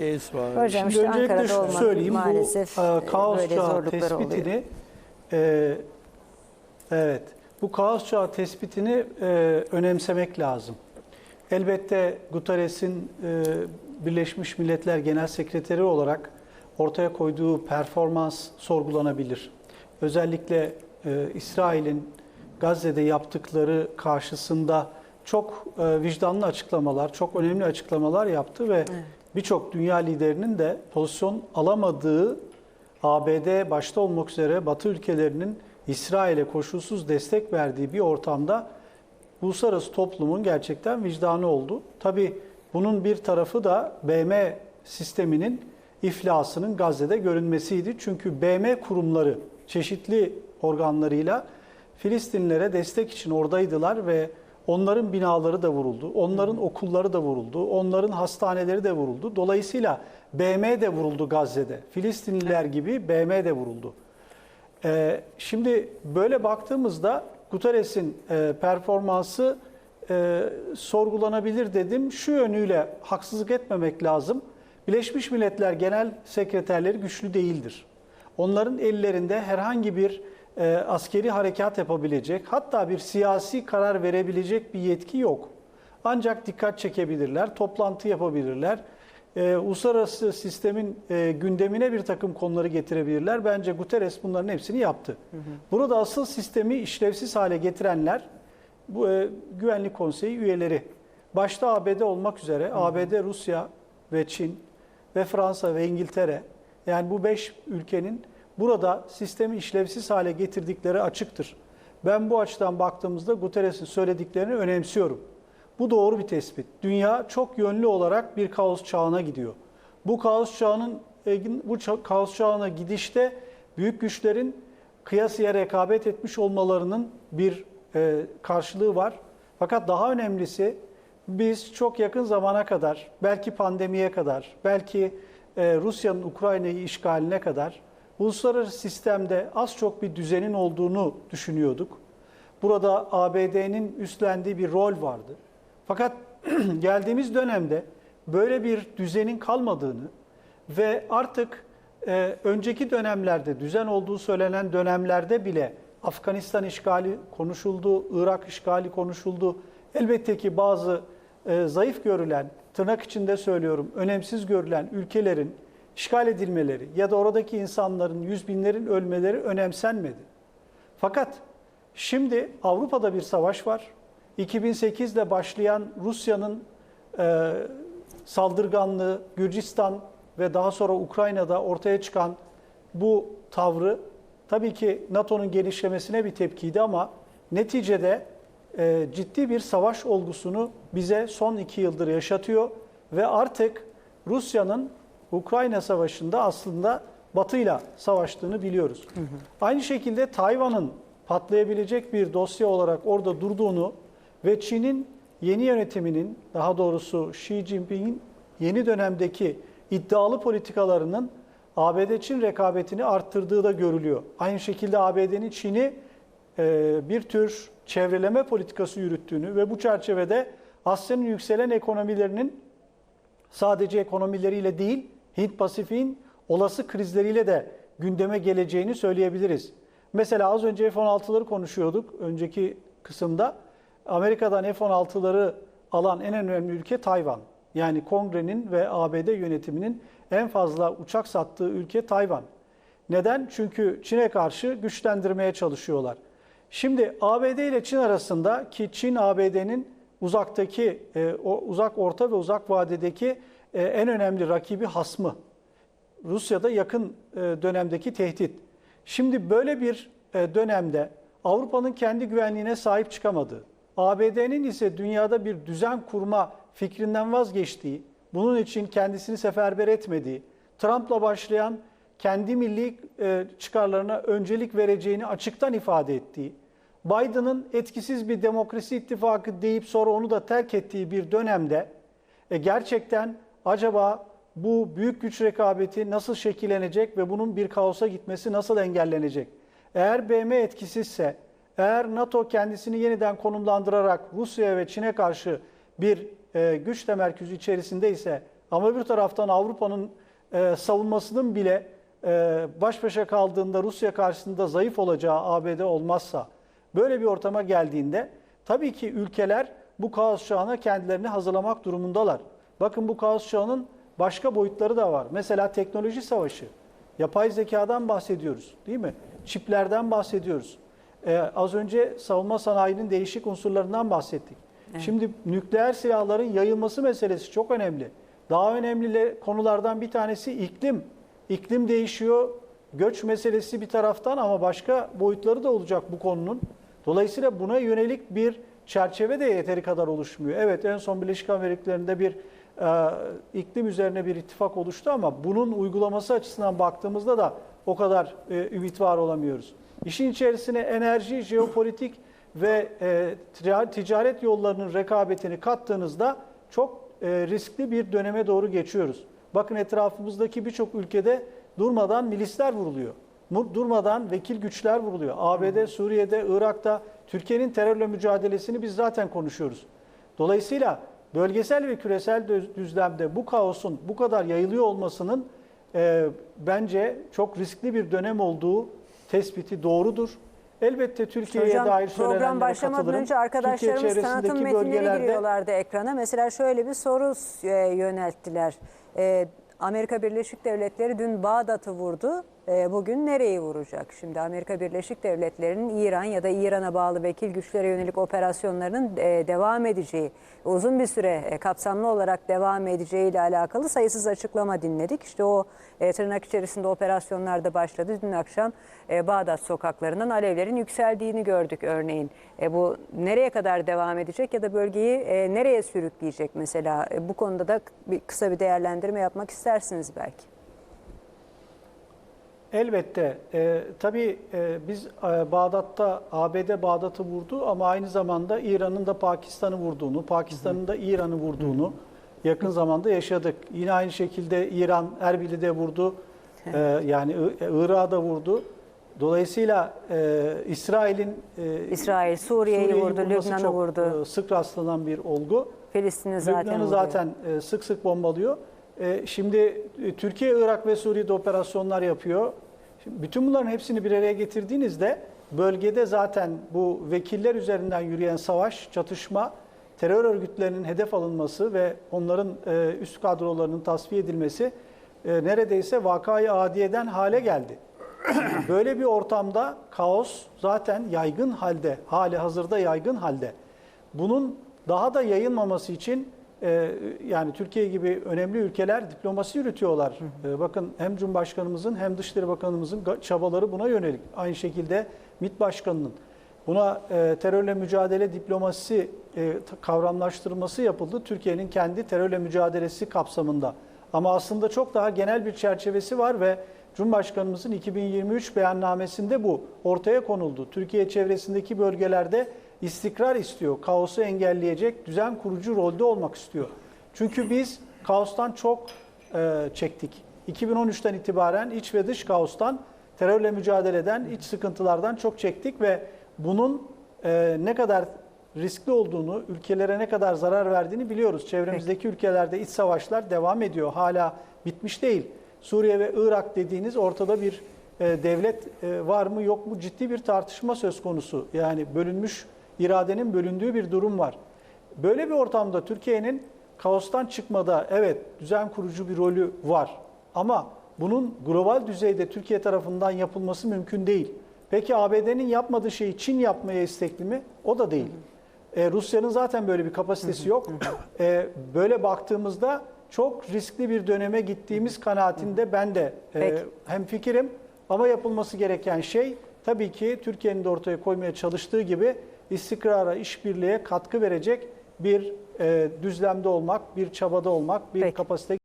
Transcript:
Es var. Hocam Şimdi işte öncelikle Ankara'da şunu olmak söyleyeyim. maalesef bu e, kaos böyle çağı tespitini e, evet bu kaos çağı tespitini e, önemsemek lazım. Elbette Guterres'in e, Birleşmiş Milletler Genel Sekreteri olarak ortaya koyduğu performans sorgulanabilir. Özellikle e, İsrail'in Gazze'de yaptıkları karşısında çok e, vicdanlı açıklamalar, çok önemli açıklamalar yaptı ve birçok dünya liderinin de pozisyon alamadığı ABD başta olmak üzere Batı ülkelerinin İsrail'e koşulsuz destek verdiği bir ortamda uluslararası toplumun gerçekten vicdanı oldu. Tabii bunun bir tarafı da BM sisteminin iflasının Gazze'de görünmesiydi. Çünkü BM kurumları çeşitli organlarıyla Filistinlilere destek için oradaydılar ve onların binaları da vuruldu, onların okulları da vuruldu, onların hastaneleri de vuruldu. Dolayısıyla BM de vuruldu Gazze'de. Filistinliler gibi BM de vuruldu. Ee, şimdi böyle baktığımızda Guterres'in e, performansı e, sorgulanabilir dedim. Şu yönüyle haksızlık etmemek lazım. Birleşmiş Milletler Genel Sekreterleri güçlü değildir. Onların ellerinde herhangi bir e, askeri harekat yapabilecek, hatta bir siyasi karar verebilecek bir yetki yok. Ancak dikkat çekebilirler, toplantı yapabilirler, e, uluslararası sistemin e, gündemine bir takım konuları getirebilirler. Bence Guterres bunların hepsini yaptı. Burada asıl sistemi işlevsiz hale getirenler bu e, Güvenlik Konseyi üyeleri. Başta ABD olmak üzere ABD, Rusya ve Çin ve Fransa ve İngiltere yani bu beş ülkenin burada sistemi işlevsiz hale getirdikleri açıktır. Ben bu açıdan baktığımızda Guterres'in söylediklerini önemsiyorum. Bu doğru bir tespit. Dünya çok yönlü olarak bir kaos çağına gidiyor. Bu kaos çağının e, bu kaos çağına gidişte büyük güçlerin kıyasıya rekabet etmiş olmalarının bir e, karşılığı var. Fakat daha önemlisi biz çok yakın zamana kadar, belki pandemiye kadar, belki e, Rusya'nın Ukrayna'yı işgaline kadar uluslararası sistemde az çok bir düzenin olduğunu düşünüyorduk. Burada ABD'nin üstlendiği bir rol vardı. Fakat geldiğimiz dönemde böyle bir düzenin kalmadığını ve artık e, önceki dönemlerde düzen olduğu söylenen dönemlerde bile Afganistan işgali konuşuldu, Irak işgali konuşuldu. Elbette ki bazı e, zayıf görülen, tırnak içinde söylüyorum, önemsiz görülen ülkelerin işgal edilmeleri ya da oradaki insanların, yüz binlerin ölmeleri önemsenmedi. Fakat şimdi Avrupa'da bir savaş var. 2008'de başlayan Rusya'nın e, saldırganlığı, Gürcistan ve daha sonra Ukrayna'da ortaya çıkan bu tavrı tabii ki NATO'nun genişlemesine bir tepkiydi ama neticede e, ciddi bir savaş olgusunu bize son iki yıldır yaşatıyor ve artık Rusya'nın Ukrayna Savaşı'nda aslında Batı'yla savaştığını biliyoruz. Aynı şekilde Tayvan'ın patlayabilecek bir dosya olarak orada durduğunu ve Çin'in yeni yönetiminin, daha doğrusu Xi Jinping'in yeni dönemdeki iddialı politikalarının ABD-Çin rekabetini arttırdığı da görülüyor. Aynı şekilde ABD'nin Çin'i e, bir tür çevreleme politikası yürüttüğünü ve bu çerçevede Asya'nın yükselen ekonomilerinin sadece ekonomileriyle değil, Hint Pasifik'in olası krizleriyle de gündeme geleceğini söyleyebiliriz. Mesela az önce F-16'ları konuşuyorduk önceki kısımda. Amerika'dan F-16'ları alan en önemli ülke Tayvan. Yani kongrenin ve ABD yönetiminin en fazla uçak sattığı ülke Tayvan. Neden? Çünkü Çin'e karşı güçlendirmeye çalışıyorlar. Şimdi ABD ile Çin arasında ki Çin ABD'nin uzaktaki e, uzak orta ve uzak vadedeki e, en önemli rakibi hasmı. Rusya'da yakın e, dönemdeki tehdit. Şimdi böyle bir e, dönemde Avrupa'nın kendi güvenliğine sahip çıkamadığı, ABD'nin ise dünyada bir düzen kurma fikrinden vazgeçtiği, bunun için kendisini seferber etmediği, Trump'la başlayan kendi milli çıkarlarına öncelik vereceğini açıktan ifade ettiği, Biden'ın etkisiz bir demokrasi ittifakı deyip sonra onu da terk ettiği bir dönemde gerçekten acaba bu büyük güç rekabeti nasıl şekillenecek ve bunun bir kaosa gitmesi nasıl engellenecek? Eğer BM etkisizse, eğer NATO kendisini yeniden konumlandırarak Rusya ve Çin'e karşı bir e, güç temerküzü içerisinde ise Ama bir taraftan Avrupa'nın e, savunmasının bile e, baş başa kaldığında Rusya karşısında zayıf olacağı ABD olmazsa böyle bir ortama geldiğinde tabii ki ülkeler bu kaos çağına kendilerini hazırlamak durumundalar. Bakın bu kaos çağının başka boyutları da var. Mesela teknoloji savaşı. Yapay zekadan bahsediyoruz değil mi? Çiplerden bahsediyoruz. Ee, az önce savunma sanayinin değişik unsurlarından bahsettik. Şimdi nükleer silahların yayılması meselesi çok önemli. Daha önemli konulardan bir tanesi iklim. İklim değişiyor, göç meselesi bir taraftan ama başka boyutları da olacak bu konunun. Dolayısıyla buna yönelik bir çerçeve de yeteri kadar oluşmuyor. Evet en son Birleşik Amerikalarında bir iklim üzerine bir ittifak oluştu ama bunun uygulaması açısından baktığımızda da o kadar e, ümit var olamıyoruz. İşin içerisine enerji, jeopolitik ve e, tica- ticaret yollarının rekabetini kattığınızda çok e, riskli bir döneme doğru geçiyoruz. Bakın etrafımızdaki birçok ülkede durmadan milisler vuruluyor. Durmadan vekil güçler vuruluyor. ABD, Suriye'de, Irak'ta Türkiye'nin terörle mücadelesini biz zaten konuşuyoruz. Dolayısıyla bölgesel ve küresel düz- düzlemde bu kaosun bu kadar yayılıyor olmasının e, bence çok riskli bir dönem olduğu tespiti doğrudur. Elbette Türkiye'ye Hocam dair program başlamadan katılırım. önce arkadaşlarımız tanıtım metinleri giriyorlardı ekrana. Mesela şöyle bir soru e, yönelttiler. E, Amerika Birleşik Devletleri dün Bağdat'ı vurdu. E, bugün nereyi vuracak? Şimdi Amerika Birleşik Devletleri'nin İran ya da İran'a bağlı vekil güçlere yönelik operasyonlarının e, devam edeceği, uzun bir süre e, kapsamlı olarak devam edeceği ile alakalı sayısız açıklama dinledik. İşte o e, tırnak içerisinde operasyonlar da başladı. Dün akşam Bağdat sokaklarından alevlerin yükseldiğini gördük örneğin. Bu nereye kadar devam edecek ya da bölgeyi nereye sürükleyecek mesela? Bu konuda da kısa bir değerlendirme yapmak istersiniz belki. Elbette. E, tabii e, biz e, Bağdat'ta ABD Bağdat'ı vurdu ama aynı zamanda İran'ın da Pakistan'ı vurduğunu, Pakistan'ın da İran'ı vurduğunu yakın zamanda yaşadık. Yine aynı şekilde İran Erbil'i de vurdu. E, yani I- Irak'ı da vurdu. Dolayısıyla e, İsrail'in e, İsrail Suriye'yi Suriye'yi vurdu, Lübnan'ı vurdu. e, sık rastlanan bir olgu. Filistin'i zaten Lübnan'ı zaten e, sık sık bombalıyor. E, Şimdi e, Türkiye, Irak ve Suriye'de operasyonlar yapıyor. Şimdi bütün bunların hepsini bir araya getirdiğinizde bölgede zaten bu vekiller üzerinden yürüyen savaş, çatışma, terör örgütlerinin hedef alınması ve onların e, üst kadrolarının tasfiye edilmesi e, neredeyse vakayı adiyeden hale geldi. Böyle bir ortamda kaos zaten yaygın halde, hali hazırda yaygın halde. Bunun daha da yayılmaması için e, yani Türkiye gibi önemli ülkeler diplomasi yürütüyorlar. E, bakın hem Cumhurbaşkanımızın hem Dışişleri Bakanımızın çabaları buna yönelik. Aynı şekilde MİT Başkanı'nın buna e, terörle mücadele diplomasisi e, kavramlaştırılması yapıldı. Türkiye'nin kendi terörle mücadelesi kapsamında. Ama aslında çok daha genel bir çerçevesi var ve Cumhurbaşkanımızın 2023 beyannamesinde bu ortaya konuldu. Türkiye çevresindeki bölgelerde istikrar istiyor. Kaosu engelleyecek düzen kurucu rolde olmak istiyor. Çünkü biz kaostan çok e, çektik. 2013'ten itibaren iç ve dış kaostan, terörle mücadeleden, iç sıkıntılardan çok çektik ve bunun e, ne kadar riskli olduğunu, ülkelere ne kadar zarar verdiğini biliyoruz. Çevremizdeki ülkelerde iç savaşlar devam ediyor. Hala bitmiş değil. Suriye ve Irak dediğiniz ortada bir e, devlet e, var mı yok mu ciddi bir tartışma söz konusu. Yani bölünmüş iradenin bölündüğü bir durum var. Böyle bir ortamda Türkiye'nin kaostan çıkmada evet düzen kurucu bir rolü var. Ama bunun global düzeyde Türkiye tarafından yapılması mümkün değil. Peki ABD'nin yapmadığı şeyi Çin yapmaya istekli mi? O da değil. E, Rusya'nın zaten böyle bir kapasitesi yok. E, böyle baktığımızda çok riskli bir döneme gittiğimiz kanaatinde ben de e, hem fikrim ama yapılması gereken şey tabii ki Türkiye'nin de ortaya koymaya çalıştığı gibi istikrara, işbirliğe katkı verecek bir e, düzlemde olmak, bir çabada olmak, bir Peki. kapasite